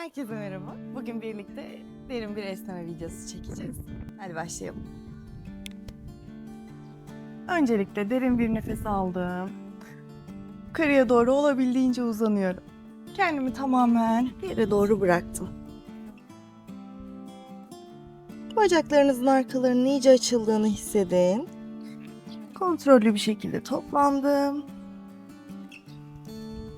Herkese merhaba. Bugün birlikte derin bir esneme videosu çekeceğiz. Hadi başlayalım. Öncelikle derin bir nefes aldım. Yukarıya doğru olabildiğince uzanıyorum. Kendimi tamamen yere doğru bıraktım. Bacaklarınızın arkalarının iyice açıldığını hissedin. Kontrollü bir şekilde toplandım.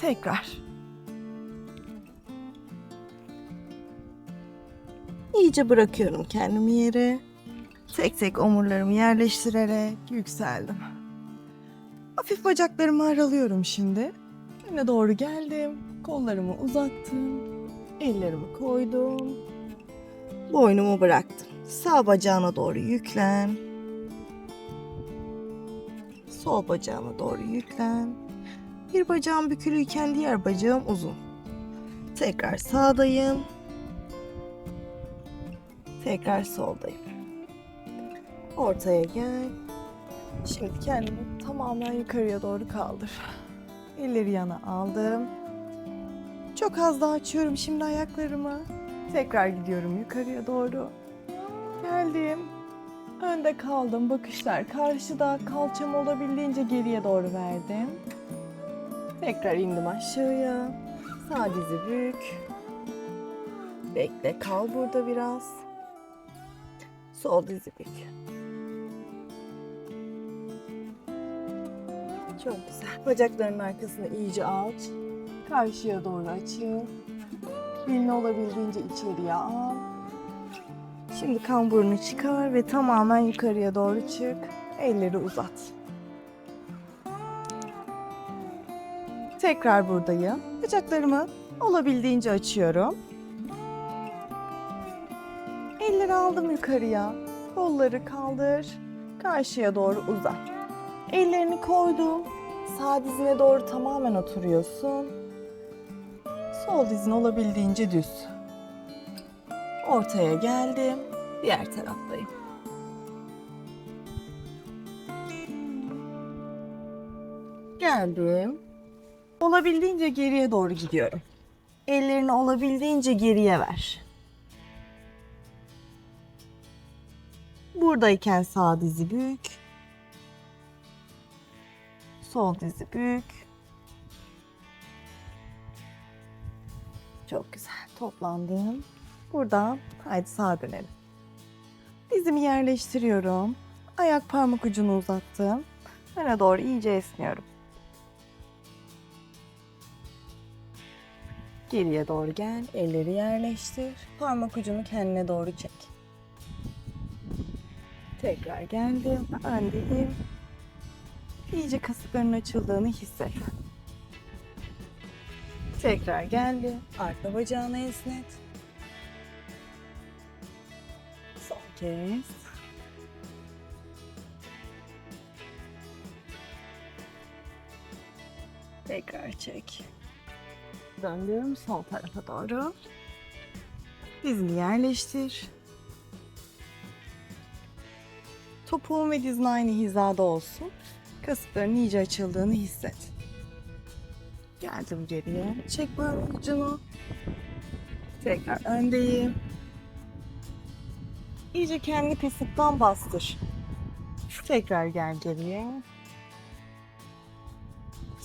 Tekrar. İyice bırakıyorum kendimi yere. Tek tek omurlarımı yerleştirerek yükseldim. Hafif bacaklarımı aralıyorum şimdi. Öne doğru geldim. Kollarımı uzattım. Ellerimi koydum. Boynumu bıraktım. Sağ bacağına doğru yüklen. Sol bacağıma doğru yüklen. Bir bacağım bükülüyken diğer bacağım uzun. Tekrar sağdayım. Tekrar soldayım. Ortaya gel. Şimdi kendimi tamamen yukarıya doğru kaldır. Elleri yana aldım. Çok az daha açıyorum şimdi ayaklarımı. Tekrar gidiyorum yukarıya doğru. Geldim. Önde kaldım. Bakışlar karşıda. Kalçamı olabildiğince geriye doğru verdim. Tekrar indim aşağıya. Sağ dizi bük. Bekle kal burada biraz. Sol dizi bük. Çok güzel. Bacaklarının arkasını iyice aç. Karşıya doğru açıl. Belini olabildiğince içeriye al. Şimdi kamburunu çıkar ve tamamen yukarıya doğru çık. Elleri uzat. Tekrar buradayım. Bacaklarımı olabildiğince açıyorum. Elleri aldım yukarıya. Kolları kaldır. Karşıya doğru uzat. Ellerini koydum. Sağ dizine doğru tamamen oturuyorsun. Sol dizin olabildiğince düz. Ortaya geldim. Diğer taraftayım. Geldim. Olabildiğince geriye doğru gidiyorum. Ellerini olabildiğince geriye ver. Buradayken sağ dizi bük. Sol dizi bük. Çok güzel. Toplandım. Buradan haydi sağa dönelim. Dizimi yerleştiriyorum. Ayak parmak ucunu uzattım. Öne doğru iyice esniyorum. Geriye doğru gel. Elleri yerleştir. Parmak ucunu kendine doğru çek. Tekrar geldim. Öndeyim. İyice kasıkların açıldığını hisset. Tekrar geldi. Arka bacağını esnet. Son kez. Tekrar çek. Döndüm sol tarafa doğru. Dizini yerleştir. Topuğun ve dizin aynı hizada olsun. Kasıkların iyice açıldığını hisset. Geldim geriye. Çek ucunu. Tekrar öndeyim. İyice kendi kasıktan bastır. Tekrar gel geriye.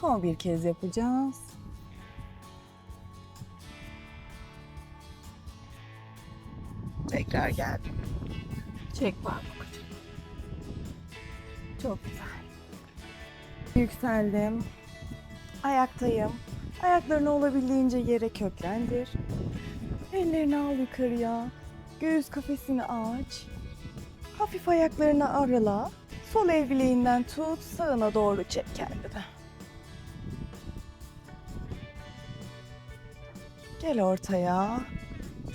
Son bir kez yapacağız. Tekrar gel. Çek ucunu. Çok güzel. Yükseldim. Ayaktayım. Ayaklarını olabildiğince yere köklendir. Ellerini al yukarıya. Göğüs kafesini aç. Hafif ayaklarını arala. Sol el bileğinden tut, sağına doğru çek kendini. Gel ortaya.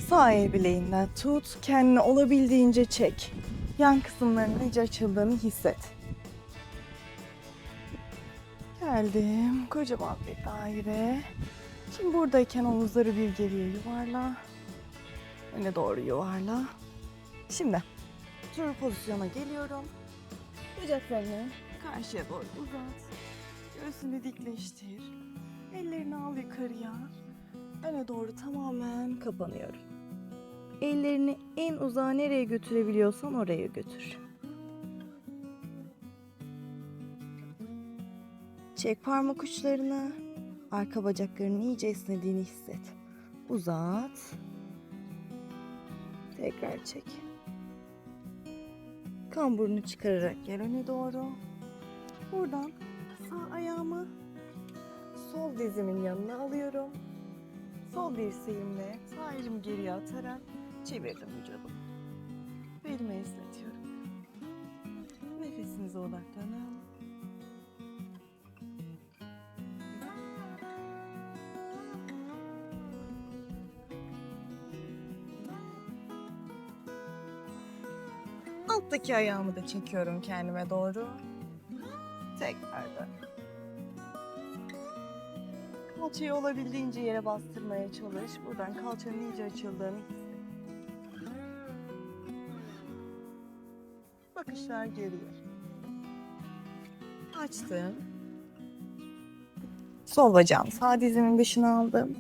Sağ el bileğinden tut, kendini olabildiğince çek. Yan kısımlarının iyice açıldığını hisset. Geldim. Kocaman bir daire. Şimdi buradayken omuzları bir geriye yuvarla. Öne doğru yuvarla. Şimdi tur pozisyona geliyorum. Bacaklarını karşıya doğru uzat. Göğsünü dikleştir. Ellerini al yukarıya. öne doğru tamamen kapanıyorum. Ellerini en uzağa nereye götürebiliyorsan oraya götür. Çek parmak uçlarını. Arka bacaklarının iyice esnediğini hisset. Uzat. Tekrar çek. Kamburunu çıkararak gel öne doğru. Buradan sağ ayağımı sol dizimin yanına alıyorum. Sol dirseğimle sağ elimi geriye atarak çevirdim vücudumu. Belimi esnetiyorum. Nefesinize odaklanın. Alttaki ayağımı da çekiyorum kendime doğru. Tekrardan. Kalçayı olabildiğince yere bastırmaya çalış. Buradan kalçanın iyice açıldığını hisset. Bakışlar geriye. Açtım. Sol bacağım sağ dizimin dışına aldım.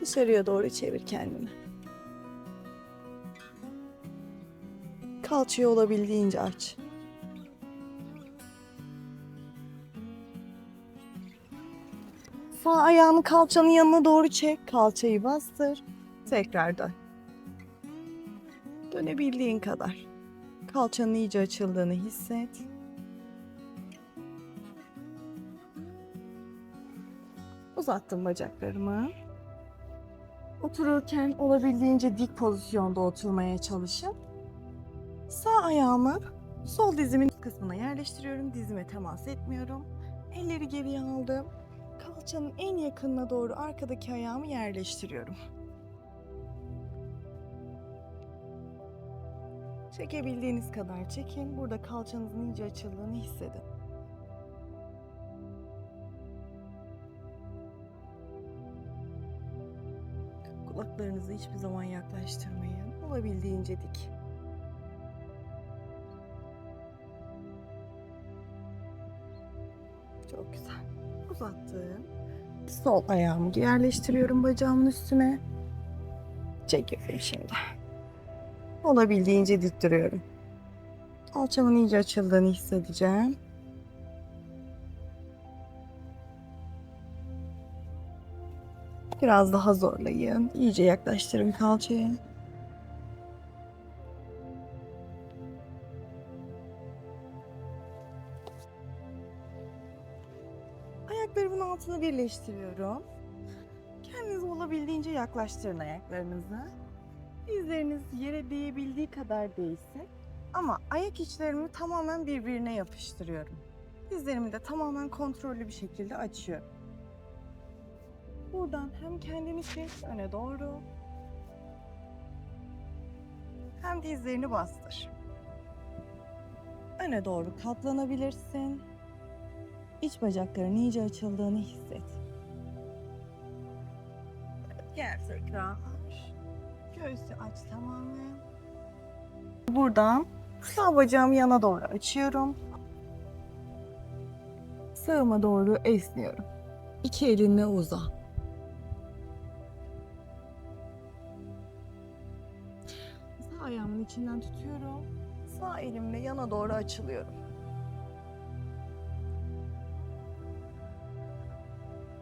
Dışarıya doğru çevir kendini. Kalçayı olabildiğince aç. Sağ ayağını kalçanın yanına doğru çek. Kalçayı bastır. Tekrar dön. Dönebildiğin kadar. Kalçanın iyice açıldığını hisset. Uzattım bacaklarımı. Otururken olabildiğince dik pozisyonda oturmaya çalışın. Sağ ayağımı sol dizimin kısmına yerleştiriyorum. Dizime temas etmiyorum. Elleri geriye aldım. Kalçanın en yakınına doğru arkadaki ayağımı yerleştiriyorum. Çekebildiğiniz kadar çekin. Burada kalçanızın iyice açıldığını hissedin. Kulaklarınızı hiçbir zaman yaklaştırmayın. Olabildiğince dik. Çok güzel. Uzattım. Sol ayağımı yerleştiriyorum bacağımın üstüne. Çekiyorum şimdi. Olabildiğince dik duruyorum. Alçamın iyice açıldığını hissedeceğim. Biraz daha zorlayın. İyice yaklaştırın kalçayı. Ayaklarımın altını birleştiriyorum. Kendiniz olabildiğince yaklaştırın ayaklarınızı. Dizleriniz yere değebildiği kadar değsin. Ama ayak içlerimi tamamen birbirine yapıştırıyorum. Dizlerimi de tamamen kontrollü bir şekilde açıyorum. Buradan hem kendini çek öne doğru hem dizlerini bastır. Öne doğru katlanabilirsin. İç bacakların iyice açıldığını hisset. Gel tekrar. Göğsü aç tamamen. Buradan sağ bacağımı yana doğru açıyorum. Sağıma doğru esniyorum. İki elinle uza. Sağ ayağımın içinden tutuyorum. Sağ elimle yana doğru açılıyorum.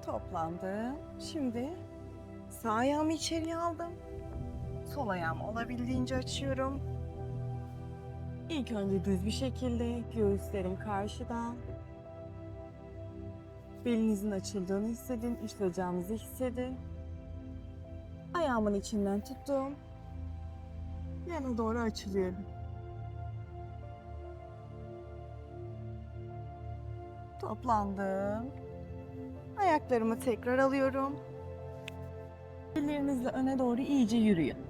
Toplandı. Şimdi sağ ayağımı içeriye aldım. Sol ayağımı olabildiğince açıyorum. İlk önce düz bir şekilde göğüslerim karşıda. Belinizin açıldığını hissedin, bacağınızı hissedin. Ayağımın içinden tuttum. Yana doğru açılıyorum. Toplandım. Ayaklarımı tekrar alıyorum. Ellerinizle öne doğru iyice yürüyün.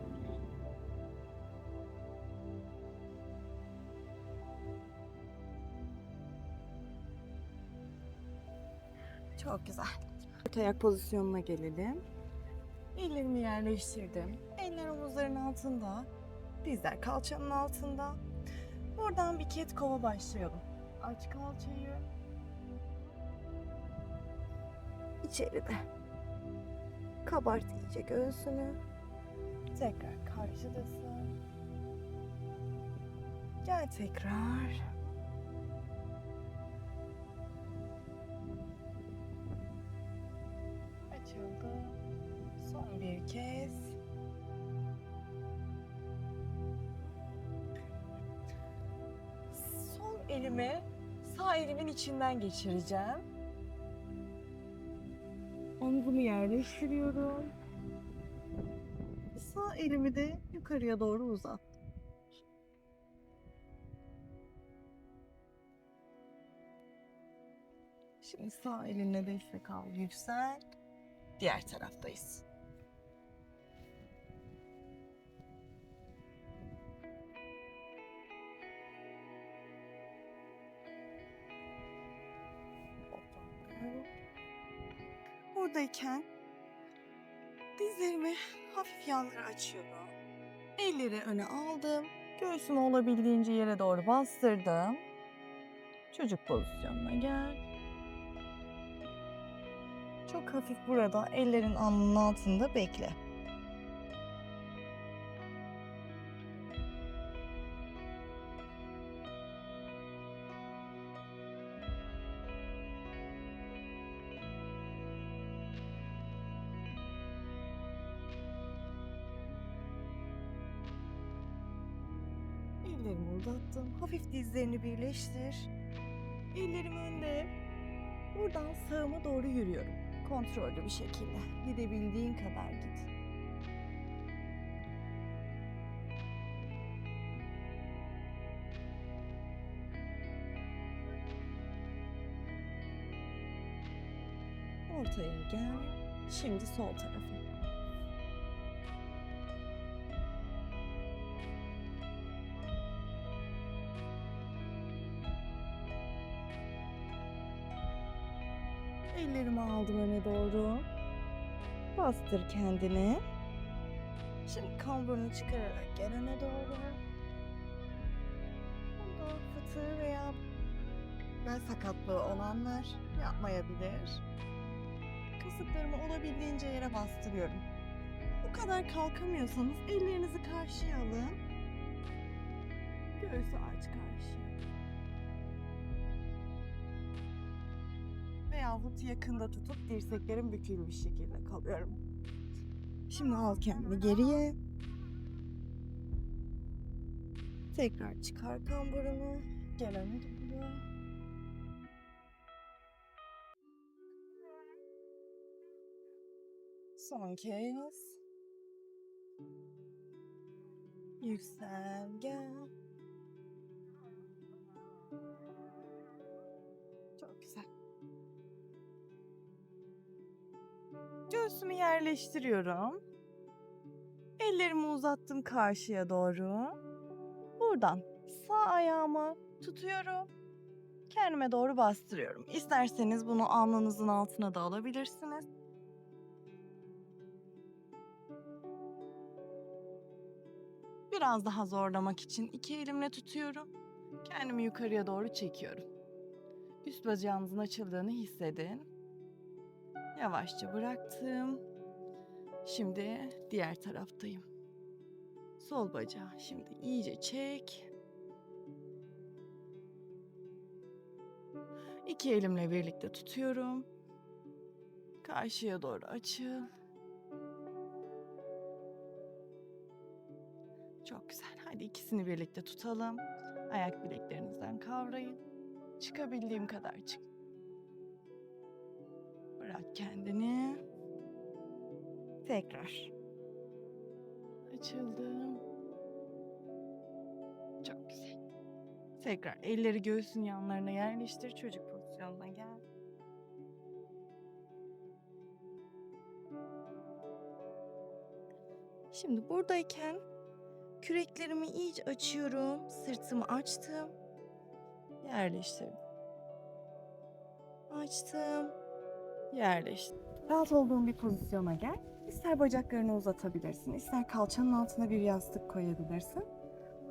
Çok güzel. Dört ayak pozisyonuna gelelim. Ellerimi yerleştirdim. Eller omuzların altında. Dizler kalçanın altında. Buradan bir ket kova başlayalım. Aç kalçayı. İçeride. Kabart iyice göğsünü. Tekrar karşıdasın. Gel tekrar. Elimi sağ elimin içinden geçireceğim. Omzumu yerleştiriyorum. Sağ elimi de yukarıya doğru uzat. Şimdi sağ elinle destek al, yüksel. Diğer taraftayız. Buradayken dizlerimi hafif yanlara açıyorum. Elleri öne aldım. Göğsümü olabildiğince yere doğru bastırdım. Çocuk pozisyonuna gel. Çok hafif burada ellerin alnının altında bekle. Ellerimi uzattım. Hafif dizlerini birleştir. Ellerim önde. Buradan sağıma doğru yürüyorum. Kontrollü bir şekilde. Gidebildiğin kadar git. Ortaya gel. Şimdi sol tarafa. Bastır kendini. Şimdi kamburunu çıkararak gel öne doğru. Bunda fıtığı veya bel sakatlığı olanlar yapmayabilir. Kasıklarımı olabildiğince yere bastırıyorum. Bu kadar kalkamıyorsanız ellerinizi karşıya alın. Göğsü aç karşıya. Veyahut yakında tutup dirseklerim bükülmüş şekilde kalıyorum. Şimdi al kendini geriye. Tekrar çıkar kamburunu. Gel öne doğru. Son kez. Yüksel gel. Çok güzel. Göğsümü yerleştiriyorum. Ellerimi uzattım karşıya doğru. Buradan sağ ayağımı tutuyorum. Kendime doğru bastırıyorum. İsterseniz bunu alnınızın altına da alabilirsiniz. Biraz daha zorlamak için iki elimle tutuyorum. Kendimi yukarıya doğru çekiyorum. Üst bacağınızın açıldığını hissedin. Yavaşça bıraktım. Şimdi diğer taraftayım. Sol bacağı şimdi iyice çek. İki elimle birlikte tutuyorum. Karşıya doğru açıl. Çok güzel. Hadi ikisini birlikte tutalım. Ayak bileklerinizden kavrayın. Çıkabildiğim kadar çık. Bırak kendini. Tekrar. Açıldım. Çok güzel. Tekrar elleri göğsün yanlarına yerleştir. Çocuk pozisyonuna gel. Şimdi buradayken küreklerimi iyice açıyorum. Sırtımı açtım. Yerleştirdim. Açtım. Yerleştir. Rahat olduğun bir pozisyona gel. İster bacaklarını uzatabilirsin, ister kalçanın altına bir yastık koyabilirsin.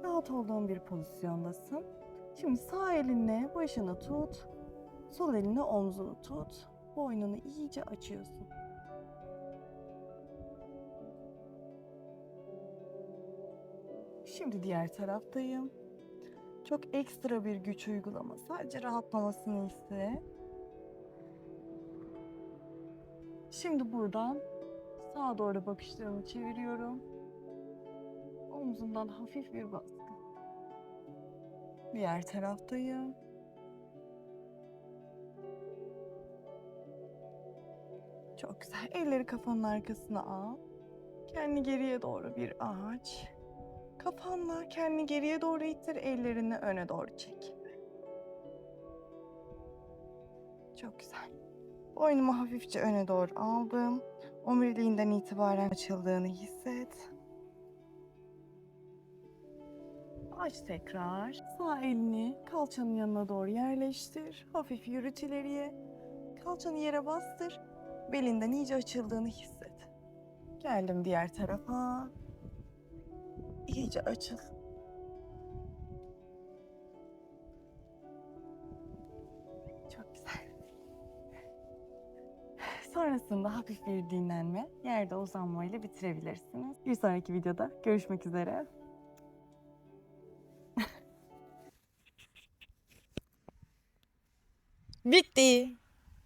Rahat olduğun bir pozisyondasın. Şimdi sağ elinle başını tut, sol elinle omzunu tut. Boynunu iyice açıyorsun. Şimdi diğer taraftayım. Çok ekstra bir güç uygulama. Sadece rahatlamasını iste. Şimdi buradan sağa doğru bakışlarımı çeviriyorum. Omzumdan hafif bir baskı. Diğer taraftayım. Çok güzel. Elleri kafanın arkasına al. Kendini geriye doğru bir aç. Kafanla kendini geriye doğru ittir. Ellerini öne doğru çek. Çok güzel. Boynumu hafifçe öne doğru aldım. Omuriliğinden itibaren açıldığını hisset. Aç tekrar. Sağ elini kalçanın yanına doğru yerleştir. Hafif yürüt ileriye. Kalçanı yere bastır. Belinden iyice açıldığını hisset. Geldim diğer tarafa. İyice açıl. Sonrasında hafif bir dinlenme, yerde uzanmayla bitirebilirsiniz. Bir sonraki videoda görüşmek üzere. Bitti.